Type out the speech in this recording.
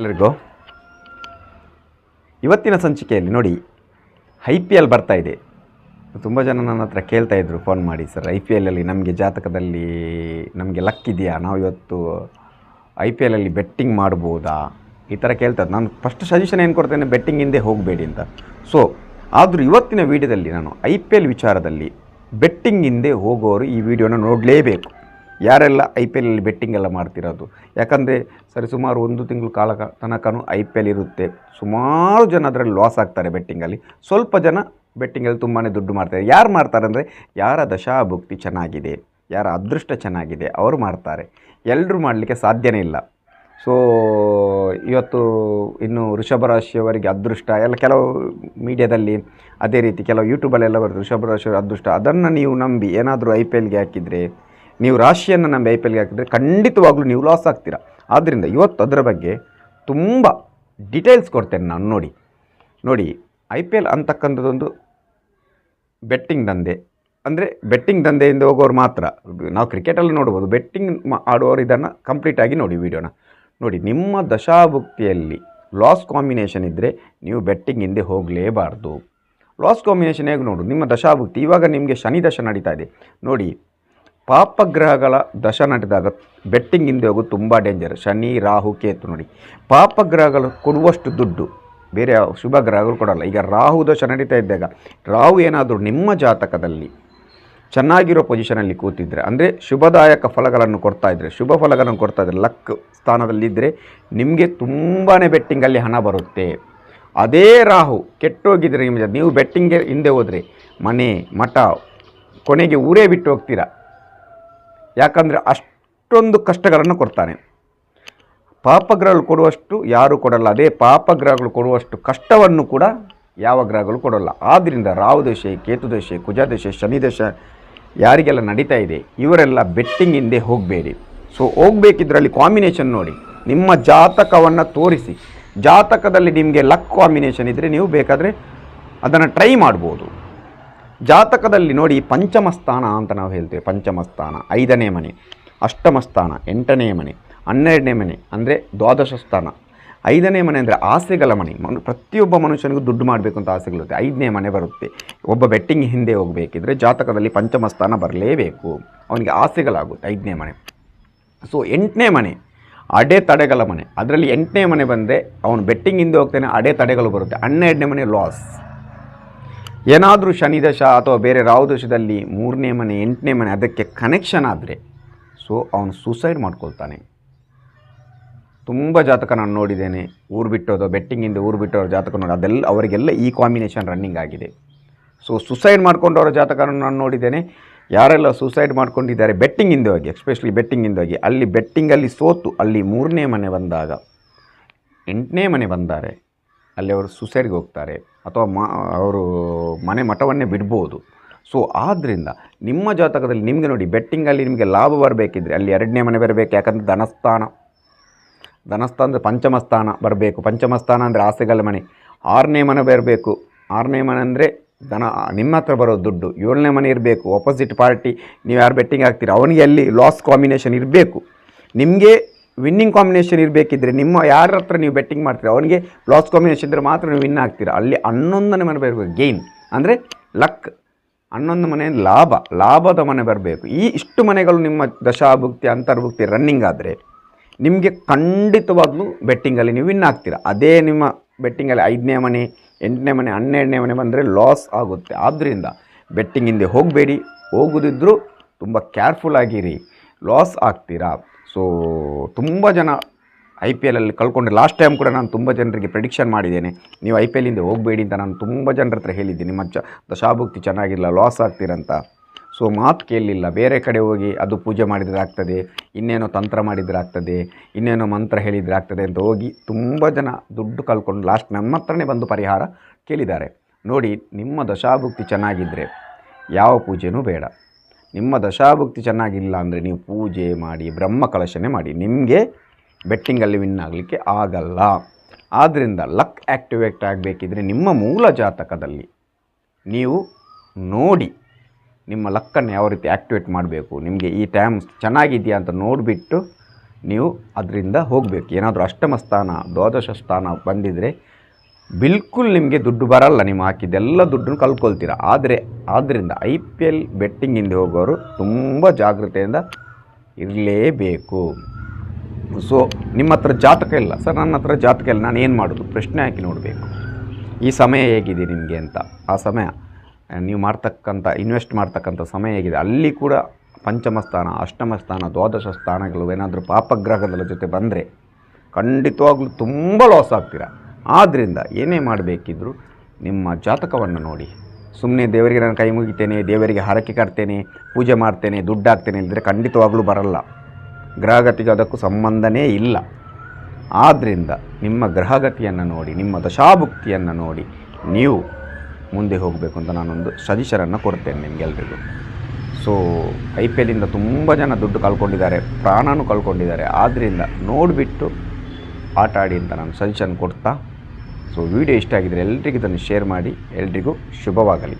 ಎಲ್ರಿಗೂ ಇವತ್ತಿನ ಸಂಚಿಕೆಯಲ್ಲಿ ನೋಡಿ, ಐ ಪಿ ಎಲ್ ಬರ್ತಾ ಇದೆ. ತುಂಬ ಜನ ನನ್ನ ಹತ್ರ ಕೇಳ್ತಾ ಇದ್ರು, ಫೋನ್ ಮಾಡಿ, ಸರ್, ಐ ಪಿ ಎಲ್ಲಲ್ಲಿ ನಮಗೆ ಜಾತಕದಲ್ಲಿ ನಮಗೆ ಲಕ್ ಇದೆಯಾ? ನಾವು ಇವತ್ತು ಐ ಪಿ ಎಲ್ಲಲ್ಲಿ ಬೆಟ್ಟಿಂಗ್ ಮಾಡ್ಬೋದಾ? ಈ ಥರ ಕೇಳ್ತಾರೆ ನಾನು ಫಸ್ಟ್ ಸಜೆಷನ್ ಏನು ಕೊಡ್ತೇನೆ ಬೆಟ್ಟಿಂಗ್ ಹಿಂದೆ ಹೋಗಬೇಡಿ ಅಂತ. ಸೊ ಆದರೂ ಇವತ್ತಿನ ವೀಡಿಯೋದಲ್ಲಿ ನಾನು ಐ ಪಿ ಎಲ್ ವಿಚಾರದಲ್ಲಿ ಬೆಟ್ಟಿಂಗ್ ಹಿಂದೆ ಹೋಗೋರು ಈ ವಿಡಿಯೋನ ನೋಡಲೇಬೇಕು. ಯಾರೆಲ್ಲ ಐ ಪಿ ಎಲಲ್ಲಿ ಬೆಟ್ಟಿಂಗ್ ಎಲ್ಲ ಮಾಡ್ತಿರೋದು? ಯಾಕಂದರೆ ಸರಿ ಸುಮಾರು ಒಂದು ತಿಂಗಳು ಕಾಲ ತನಕನೂ ಐ ಪಿ ಎಲ್ ಇರುತ್ತೆ. ಸುಮಾರು ಜನ ಅದರಲ್ಲಿ ಲಾಸ್ ಆಗ್ತಾರೆ ಬೆಟ್ಟಿಂಗಲ್ಲಿ ಸ್ವಲ್ಪ ಜನ ಬೆಟ್ಟಿಂಗಲ್ಲಿ ತುಂಬಾ ದುಡ್ಡು ಮಾಡ್ತಾರೆ. ಯಾರು ಮಾಡ್ತಾರೆ ಅಂದರೆ ಯಾರ ದಶಾಭುಕ್ತಿ ಚೆನ್ನಾಗಿದೆ, ಯಾರ ಅದೃಷ್ಟ ಚೆನ್ನಾಗಿದೆ ಅವರು ಮಾಡ್ತಾರೆ. ಎಲ್ಲರೂ ಮಾಡಲಿಕ್ಕೆ ಸಾಧ್ಯನೇ ಇಲ್ಲ. ಸೊ ಇವತ್ತು ಇನ್ನು ಋಷಭ ರಾಶಿಯವರಿಗೆ ಅದೃಷ್ಟ, ಎಲ್ಲ ಕೆಲವು ಮೀಡಿಯಾದಲ್ಲಿ ಅದೇ ರೀತಿ ಕೆಲವು ಯೂಟ್ಯೂಬಲ್ಲೆಲ್ಲ ಬರ್ತದೆ ಋಷಭ ರಾಶಿಯವರ ಅದೃಷ್ಟ. ಅದನ್ನು ನೀವು ನಂಬಿ ಏನಾದರೂ ಐ ಪಿ ಎಲ್ಗೆ ಹಾಕಿದರೆ ನೀವು ರಾಶಿಯನ್ನು ನಮ್ಮ ಐ ಪಿ ಎಲ್ಗೆ ಹಾಕಿದರೆ ಖಂಡಿತವಾಗ್ಲೂ ನೀವು ಲಾಸ್ ಆಗ್ತೀರಾ. ಆದ್ದರಿಂದ ಇವತ್ತು ಅದರ ಬಗ್ಗೆ ತುಂಬ ಡೀಟೇಲ್ಸ್ ಕೊಡ್ತೇನೆ ನಾನು, ನೋಡಿ. ನೋಡಿ ಐ ಪಿ ಎಲ್ ಅಂತಕ್ಕಂಥದ್ದೊಂದು ಬೆಟ್ಟಿಂಗ್ ದಂಧೆ. ಅಂದರೆ ಬೆಟ್ಟಿಂಗ್ ದಂಧೆಯಿಂದ ಹೋಗೋರು ಮಾತ್ರ. ನಾವು ಕ್ರಿಕೆಟಲ್ಲಿ ನೋಡ್ಬೋದು ಬೆಟ್ಟಿಂಗ್ ಆಡುವವರು ಇದನ್ನು ಕಂಪ್ಲೀಟಾಗಿ ನೋಡಿ ವಿಡಿಯೋನ ನೋಡಿ, ನಿಮ್ಮ ದಶಾಭುಕ್ತಿಯಲ್ಲಿ ಲಾಸ್ ಕಾಂಬಿನೇಷನ್ ಇದ್ದರೆ ನೀವು ಬೆಟ್ಟಿಂಗ್ ಹಿಂದೆ ಹೋಗಲೇಬಾರ್ದು. ಲಾಸ್ ಕಾಂಬಿನೇಷನ್ ಹೇಗೆ ನೋಡು, ನಿಮ್ಮ ದಶಾಭುಕ್ತಿ, ಇವಾಗ ನಿಮಗೆ ಶನಿ ದಶ ನಡೀತಾ ಇದೆ. ನೋಡಿ ಪಾಪಗ್ರಹಗಳ ದಶ ನಡೆದಾಗ ಬೆಟ್ಟಿಂಗ್ ಹಿಂದೆ ಹೋಗೋದು ತುಂಬ ಡೇಂಜರ್ ಶನಿ, ರಾಹು, ಕೇತು ನೋಡಿ. ಪಾಪಗ್ರಹಗಳು ಕೊಡುವಷ್ಟು ದುಡ್ಡು. ಬೇರೆ ಶುಭ ಗ್ರಹಗಳು ಕೊಡಲ್ಲ. ಈಗ ರಾಹು ದಶ ನಡೀತಾ ಇದ್ದಾಗ ರಾಹು ಏನಾದರೂ ನಿಮ್ಮ ಜಾತಕದಲ್ಲಿ ಚೆನ್ನಾಗಿರೋ ಪೊಸಿಷನಲ್ಲಿ ಕೂತಿದ್ದರೆ ಅಂದರೆ ಶುಭದಾಯಕ ಫಲಗಳನ್ನು ಕೊಡ್ತಾ ಇದ್ದರೆ ಶುಭ ಫಲಗಳನ್ನು ಕೊಡ್ತಾ ಇದ್ದರೆ ಲಕ್ ಸ್ಥಾನದಲ್ಲಿದ್ದರೆ ನಿಮಗೆ ತುಂಬಾ ಬೆಟ್ಟಿಂಗಲ್ಲಿ ಹಣ ಬರುತ್ತೆ. ಅದೇ ರಾಹು ಕೆಟ್ಟೋಗಿದ್ದರೆ ನಿಮ್ಮ ನೀವು ಬೆಟ್ಟಿಂಗ್ಗೆ ಹಿಂದೆ ಹೋದರೆ ಮನೆ, ಮಠ, ಕೊನೆಗೆ ಊರೇ ಬಿಟ್ಟು ಹೋಗ್ತೀರಾ? ಯಾಕಂದರೆ ಅಷ್ಟೊಂದು ಕಷ್ಟಗಳನ್ನು ಕೊಡ್ತಾನೆ. ಪಾಪಗ್ರಹಗಳು ಕೊಡುವಷ್ಟು ಯಾರೂ ಕೊಡಲ್ಲ. ಅದೇ ಪಾಪಗ್ರಹಗಳು ಕೊಡುವಷ್ಟು ಕಷ್ಟವನ್ನು ಕೂಡ ಯಾವ ಗ್ರಹಗಳು ಕೊಡಲ್ಲ. ಆದ್ದರಿಂದ ರಾಹು ದಶೆ, ಕೇತು ದಶೆ, ಕುಜ ದಶೆ, ಶನಿ ದಶೆ ಯಾರಿಗೆಲ್ಲ ನಡೀತಾ ಇದೆ, ಇವರೆಲ್ಲ ಬೆಟ್ಟಿಂಗ್ ಹಿಂದೆ ಹೋಗಬೇಡಿ. ಸೊ ಹೋಗಬೇಕಿದ್ರಲ್ಲಿ ಕಾಂಬಿನೇಷನ್ ನೋಡಿ. ನಿಮ್ಮ ಜಾತಕವನ್ನು ತೋರಿಸಿ. ಜಾತಕದಲ್ಲಿ ನಿಮಗೆ ಲಕ್ ಕಾಂಬಿನೇಷನ್ ಇದ್ದರೆ ನೀವು ಬೇಕಾದರೆ ಅದನ್ನು ಟ್ರೈ ಮಾಡ್ಬೋದು. ಜಾತಕದಲ್ಲಿ ನೋಡಿ ಪಂಚಮ ಸ್ಥಾನ ಅಂತ ನಾವು ಹೇಳ್ತೇವೆ, ಪಂಚಮ ಸ್ಥಾನ. ಐದನೇ ಮನೆ, ಅಷ್ಟಮ ಸ್ಥಾನ, ಎಂಟನೇ ಮನೆ, ಹನ್ನೆರಡನೇ ಮನೆ ಅಂದರೆ ದ್ವಾದಶ ಸ್ಥಾನ. ಐದನೇ ಮನೆ ಅಂದರೆ ಆಸೆಗಳ ಮನೆ. ಪ್ರತಿಯೊಬ್ಬ ಮನುಷ್ಯನಿಗೂ ದುಡ್ಡು ಮಾಡಬೇಕು ಅಂತ ಆಸೆಗಳಿರುತ್ತೆ ಐದನೇ ಮನೆ ಬರುತ್ತೆ. ಒಬ್ಬ ಬೆಟ್ಟಿಂಗ್ ಹಿಂದೆ ಹೋಗಬೇಕಿದ್ರೆ ಜಾತಕದಲ್ಲಿ ಪಂಚಮ ಸ್ಥಾನ ಬರಲೇಬೇಕು. ಅವನಿಗೆ ಆಸೆಗಳಾಗುತ್ತೆ ಐದನೇ ಮನೆ. ಸೊ ಎಂಟನೇ ಮನೆ, ಅಡೆ ತಡೆಗಳ ಮನೆ. ಅದರಲ್ಲಿ ಎಂಟನೇ ಮನೆ ಬಂದರೆ ಅವನು ಬೆಟ್ಟಿಂಗ್ ಹಿಂದೆ ಹೋಗ್ತಾನೆ, ಅಡೆ ತಡೆಗಳು ಬರುತ್ತೆ. ಹನ್ನೆರಡನೇ ಮನೆ ಲಾಸ್ ಏನಾದರೂ ಶನಿ ದಶ ಅಥವಾ ಬೇರೆ ರಾಹು ದಶದಲ್ಲಿ ಮೂರನೇ ಮನೆ, ಎಂಟನೇ ಮನೆ ಅದಕ್ಕೆ ಕನೆಕ್ಷನ್ ಆದರೆ ಸೊ ಅವನು ಸೂಸೈಡ್ ಮಾಡ್ಕೊಳ್ತಾನೆ. ತುಂಬ ಜಾತಕ ನಾನು ನೋಡಿದ್ದೇನೆ. ಊರು ಬಿಟ್ಟೋದು ಬೆಟ್ಟಿಂಗಿಂದ ಊರು ಬಿಟ್ಟೋರ ಜಾತಕ ನೋಡಿ, ಅದೆಲ್ಲ, ಅವರಿಗೆಲ್ಲ ಈ ಕಾಂಬಿನೇಷನ್ ರನ್ನಿಂಗ್ ಆಗಿದೆ. ಸೊ ಸುಸೈಡ್ ಮಾಡ್ಕೊಂಡವರ ಜಾತಕವನ್ನು ನಾನು ನೋಡಿದ್ದೇನೆ. ಯಾರೆಲ್ಲ ಸೂಸೈಡ್ ಮಾಡ್ಕೊಂಡಿದ್ದಾರೆ, ಬೆಟ್ಟಿಂಗಿಂದ ಹೋಗಿ ಎಕ್ಸ್ಪೆಷಲಿ ಬೆಟ್ಟಿಂಗಿಂದ ಹೋಗಿ, ಅಲ್ಲಿ ಬೆಟ್ಟಿಂಗಲ್ಲಿ ಸೋತು, ಅಲ್ಲಿ ಮೂರನೇ ಮನೆ ಬಂದಾಗ, ಎಂಟನೇ ಮನೆ ಬಂದ್ದಾರೆ ಅಲ್ಲಿ ಅವರು ಸುಸೈಡ್ಗೆ ಹೋಗ್ತಾರೆ ಅಥವಾ ಮಾ, ಅವರು ಮನೆ ಮಠವನ್ನೇ ಬಿಡ್ಬೋದು. ಸೊ ಆದ್ದರಿಂದ ನಿಮ್ಮ ಜಾತಕದಲ್ಲಿ ನಿಮಗೆ ನೋಡಿ ಬೆಟ್ಟಿಂಗಲ್ಲಿ ನಿಮಗೆ ಲಾಭ ಬರಬೇಕಿದ್ರೆ ಅಲ್ಲಿ ಎರಡನೇ ಮನೆ ಬರಬೇಕು, ಯಾಕಂದರೆ ಧನಸ್ಥಾನ. ಧನಸ್ಥಾನ ಅಂದರೆ ಪಂಚಮ ಸ್ಥಾನ ಬರಬೇಕು. ಪಂಚಮಸ್ಥಾನ ಅಂದರೆ ಆಸೆಗಳ ಮನೆ. ಆರನೇ ಮನೆ ಬರಬೇಕು. ಆರನೇ ಮನೆ ಅಂದರೆ ಧನ, ನಿಮ್ಮ ಹತ್ರ ಬರೋ ದುಡ್ಡು. ಏಳನೇ ಮನೆ ಇರಬೇಕು. ಆಪೋಸಿಟ್ ಪಾರ್ಟಿ ನೀವು ಯಾರು ಬೆಟ್ಟಿಂಗ್ ಹಾಕ್ತೀರಿ? ಅವನಿಗೆ ಅಲ್ಲಿ ಲಾಸ್ ಕಾಂಬಿನೇಷನ್ ಇರಬೇಕು. ನಿಮಗೆ ವಿನ್ನಿಂಗ್ ಕಾಂಬಿನೇಷನ್ ಇರಬೇಕಿದ್ರೆ ನಿಮ್ಮ ಯಾರ ಹತ್ರ ನೀವು ಬೆಟ್ಟಿಂಗ್ ಮಾಡ್ತೀರಾ ಅವನಿಗೆ ಲಾಸ್ ಕಾಂಬಿನೇಷನ್ ಇದ್ದರೆ ಮಾತ್ರ ನೀವು ವಿನ್ ಆಗ್ತೀರಾ. ಅಲ್ಲಿ ಹನ್ನೊಂದನೇ ಮನೆ ಬರಬೇಕು ಗೇನ್ ಅಂದರೆ ಲಕ್ ಹನ್ನೊಂದು ಮನೆ ಲಾಭ, ಲಾಭದ ಮನೆ ಬರಬೇಕು. ಈ ಇಷ್ಟು ಮನೆಗಳು ನಿಮ್ಮ ದಶಾಭುಕ್ತಿ, ಅಂತರ್ಭುಕ್ತಿ ರನ್ನಿಂಗ್ ಆದರೆ ನಿಮಗೆ ಖಂಡಿತವಾಗ್ಲೂ ಬೆಟ್ಟಿಂಗಲ್ಲಿ ನೀವು ವಿನ್ ಆಗ್ತೀರಾ. ಅದೇ ನಿಮ್ಮ ಬೆಟ್ಟಿಂಗಲ್ಲಿ ಐದನೇ ಮನೆ, ಎಂಟನೇ ಮನೆ, ಹನ್ನೆರಡನೇ ಮನೆ ಬಂದರೆ ಲಾಸ್ ಆಗುತ್ತೆ. ಆದ್ದರಿಂದ ಬೆಟ್ಟಿಂಗ್ ಹಿಂದೆ ಹೋಗಬೇಡಿ. ಹೋಗುದಿದ್ದರೂ ತುಂಬ ಕೇರ್ಫುಲ್ ಆಗಿರಿ. ಲಾಸ್ ಆಗ್ತೀರಾ. ಸೊ ತುಂಬ ಜನ ಐ ಪಿ ಎಲಲ್ಲಿ ಕಳ್ಕೊಂಡು ಲಾಸ್ಟ್ ಟೈಮ್ ಕೂಡ ನಾನು ತುಂಬ ಜನರಿಗೆ ಪ್ರಿಡಿಕ್ಷನ್ ಮಾಡಿದ್ದೇನೆ. ನೀವು ಐ ಪಿ ಎಲ್ಲಿಂದ ಹೋಗಬೇಡಿ ಅಂತ ನಾನು ತುಂಬ ಜನರ ಹತ್ರ ಹೇಳಿದ್ದೀನಿ ನಿಮ್ಮ ಚ ದಶಾಭುಕ್ತಿ ಚೆನ್ನಾಗಿಲ್ಲ ಲಾಸ್ ಆಗ್ತೀರಂತ. ಸೊ ಮಾತು ಕೇಳಲಿಲ್ಲ ಬೇರೆ ಕಡೆ ಹೋಗಿ ಅದು ಪೂಜೆ ಮಾಡಿದರೆ ಆಗ್ತದೆ ಇನ್ನೇನೋ ತಂತ್ರ ಮಾಡಿದರೆ ಆಗ್ತದೆ ಇನ್ನೇನೋ ಮಂತ್ರ ಹೇಳಿದರೆ ಆಗ್ತದೆ ಅಂತ ಹೋಗಿ ತುಂಬ ಜನ ದುಡ್ಡು ಕಳ್ಕೊಂಡು ಲಾಸ್ಟ್ ನಮ್ಮ ಹತ್ರನೇ ಬಂದು ಪರಿಹಾರ ಕೇಳಿದ್ದಾರೆ. ನೋಡಿ, ನಿಮ್ಮ ದಶಾಭುಕ್ತಿ ಚೆನ್ನಾಗಿದ್ದರೆ ಯಾವ ಪೂಜೆನೂ ಬೇಡ. ನಿಮ್ಮ ದಶಾಭಕ್ತಿ ಚೆನ್ನಾಗಿಲ್ಲ ಅಂದರೆ ನೀವು ಪೂಜೆ ಮಾಡಿ, ಬ್ರಹ್ಮ ಕಲಶನೆ ಮಾಡಿ, ನಿಮಗೆ ಬೆಟ್ಟಿಂಗಲ್ಲಿ ವಿನ್ ಆಗಲಿಕ್ಕೆ ಆಗಲ್ಲ. ಆದ್ದರಿಂದ ಲಕ್ ಆ್ಯಕ್ಟಿವೇಟ್ ಆಗಬೇಕಿದ್ರೆ ನಿಮ್ಮ ಮೂಲ ಜಾತಕದಲ್ಲಿ ನೀವು ನೋಡಿ ನಿಮ್ಮ ಲಕ್ಕನ್ನು ಯಾವ ರೀತಿ ಆ್ಯಕ್ಟಿವೇಟ್ ಮಾಡಬೇಕು, ನಿಮಗೆ ಈ ಟೈಮ್ ಚೆನ್ನಾಗಿದೆಯಾ ಅಂತ ನೋಡಿಬಿಟ್ಟು ನೀವು ಅದರಿಂದ ಹೋಗಬೇಕು. ಏನಾದರೂ ಅಷ್ಟಮ ಸ್ಥಾನ, ದ್ವಾದಶ ಸ್ಥಾನ ಬಂದಿದ್ದರೆ ಬಿಲ್ಕುಲ್ ನಿಮಗೆ ದುಡ್ಡು ಬರಲ್ಲ, ನೀವು ಹಾಕಿದ್ದೆಲ್ಲ ದುಡ್ಡನ್ನು ಕಳ್ಕೊಳ್ತೀರ. ಆದರೆ ಆದ್ದರಿಂದ ಐ ಪಿ ಎಲ್ ಬೆಟ್ಟಿಂಗ್ ಹಿಂದೆ ಹೋಗೋರು ತುಂಬ ಜಾಗೃತೆಯಿಂದ ಇರಲೇಬೇಕು. ಸೊ ನಿಮ್ಮ ಹತ್ರ ಜಾತಕ ಇಲ್ಲ. ಸರ್, ನನ್ನ ಹತ್ರ ಜಾತಕ ಇಲ್ಲ. ನಾನು ಏನು ಮಾಡೋದು? ಪ್ರಶ್ನೆ ಹಾಕಿ ನೋಡಬೇಕು. ಈ ಸಮಯ ಹೇಗಿದೆ ನಿಮಗೆ ಅಂತ. ಆ ಸಮಯ, ನೀವು ಮಾಡ್ತಕ್ಕಂಥ ಇನ್ವೆಸ್ಟ್ ಮಾಡ್ತಕ್ಕಂಥ ಸಮಯ ಹೇಗಿದೆ. ಅಲ್ಲಿ ಕೂಡ ಪಂಚಮ ಸ್ಥಾನ, ಅಷ್ಟಮ ಸ್ಥಾನ, ದ್ವಾದಶ ಸ್ಥಾನಗಳು, ಏನಾದರೂ ಪಾಪಗ್ರಹಗಳ ಜೊತೆ ಬಂದರೆ ಖಂಡಿತವಾಗ್ಲೂ ತುಂಬ ಲಾಸ್ ಆಗ್ತೀರ. ಆದ್ದರಿಂದ ಏನೇ ಮಾಡಬೇಕಿದ್ರೂ ನಿಮ್ಮ ಜಾತಕವನ್ನು ನೋಡಿ. ಸುಮ್ಮನೆ ದೇವರಿಗೆ ನಾನು ಕೈ ಮುಗಿತೇನೆ, ದೇವರಿಗೆ ಹರಕೆ ಕಟ್ತೇನೆ ಪೂಜೆ ಮಾಡ್ತೇನೆ ದುಡ್ಡು ಹಾಕ್ತೇನೆ ಇಲ್ಲದ್ರೆ ಖಂಡಿತವಾಗ್ಲೂ ಬರಲ್ಲ. ಗ್ರಹಗತಿಗೆ ಅದಕ್ಕೂ ಸಂಬಂಧನೇ ಇಲ್ಲ. ಆದ್ದರಿಂದ ನಿಮ್ಮ ಗ್ರಹಗತಿಯನ್ನು ನೋಡಿ, ನಿಮ್ಮ ದಶಾಭುಕ್ತಿಯನ್ನು ನೋಡಿ ನೀವು ಮುಂದೆ ಹೋಗಬೇಕು ಅಂತ ನಾನೊಂದು ಸಜೆಷನನ್ನು ಕೊಡ್ತೇನೆ ನಿಮಗೆಲ್ಲರಿಗೂ ಸೊ, ಐ ಪಿ ಎಲ್ಲಿಂದ ತುಂಬ ಜನ ದುಡ್ಡು ಕಳ್ಕೊಂಡಿದ್ದಾರೆ, ಪ್ರಾಣನೂ ಕಳ್ಕೊಂಡಿದ್ದಾರೆ. ಆದ್ದರಿಂದ ನೋಡಿಬಿಟ್ಟು ಆಟ ಆಡಿ ಅಂತ ನಾನು ಸಜೆಷನ್ ಕೊಡ್ತಾ ಸೊ ವಿಡಿಯೋ ಇಷ್ಟ ಆಗಿದ್ದರೆ ಎಲ್ರಿಗೂ ಇದನ್ನು ಶೇರ್ ಮಾಡಿ ಎಲ್ರಿಗೂ ಶುಭವಾಗಲಿ.